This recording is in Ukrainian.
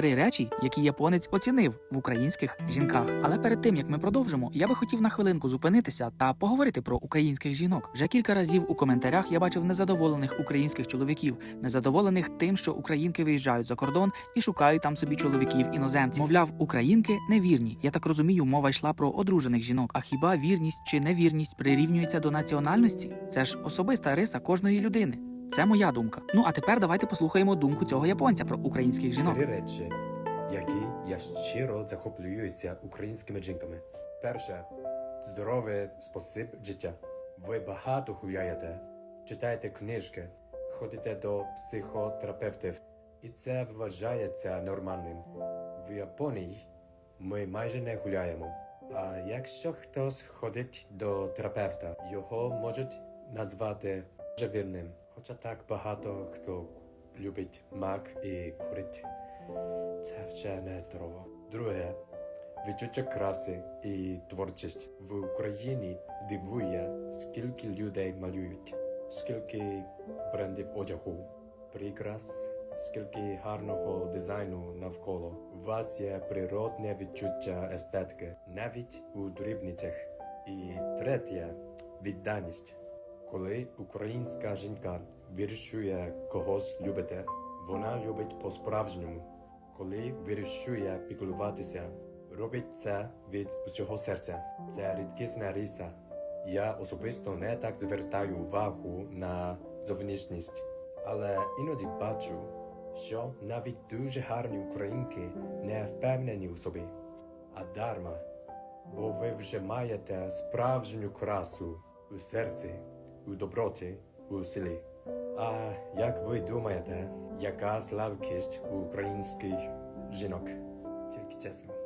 Три речі, які японець оцінив в українських жінках. Але перед тим як ми продовжимо, я би хотів на хвилинку зупинитися та поговорити про українських жінок. Вже кілька разів у коментарях я бачив незадоволених українських чоловіків, незадоволених тим, що українки виїжджають за кордон і шукають там собі чоловіків іноземців. Мовляв, українки невірні. Я так розумію, мова йшла про одружених жінок. А хіба вірність чи невірність прирівнюється до національності? Це ж особиста риса кожної людини. Це моя думка. Ну а тепер давайте послухаємо думку цього японця про українських жінок. Три речі, які я щиро захоплююся українськими жінками. Перше здоровий спосіб життя. Ви багато гуляєте, читаєте книжки, ходите до психотерапевтів, і це вважається нормальним. В Японії ми майже не гуляємо. А якщо хтось ходить до терапевта, його можуть назвати живірним. Хоча так багато хто любить мак і курить. Це вже не здорово. Друге, відчуття краси і творчість в Україні дивує, скільки людей малюють, скільки брендів одягу, прикрас, скільки гарного дизайну навколо. У вас є природне відчуття естетики, навіть у дрібницях. І третє відданість. Коли українська жінка вирішує когось любити, вона любить по-справжньому. Коли вирішує піклуватися, робить це від усього серця. Це рідкісна риса. Я особисто не так звертаю увагу на зовнішність, але іноді бачу, що навіть дуже гарні українки не впевнені у собі, а дарма, бо ви вже маєте справжню красу у серці, у доброті, у силі. А як ви думаєте, яка слабкість у українських жінок? Тільки чесно.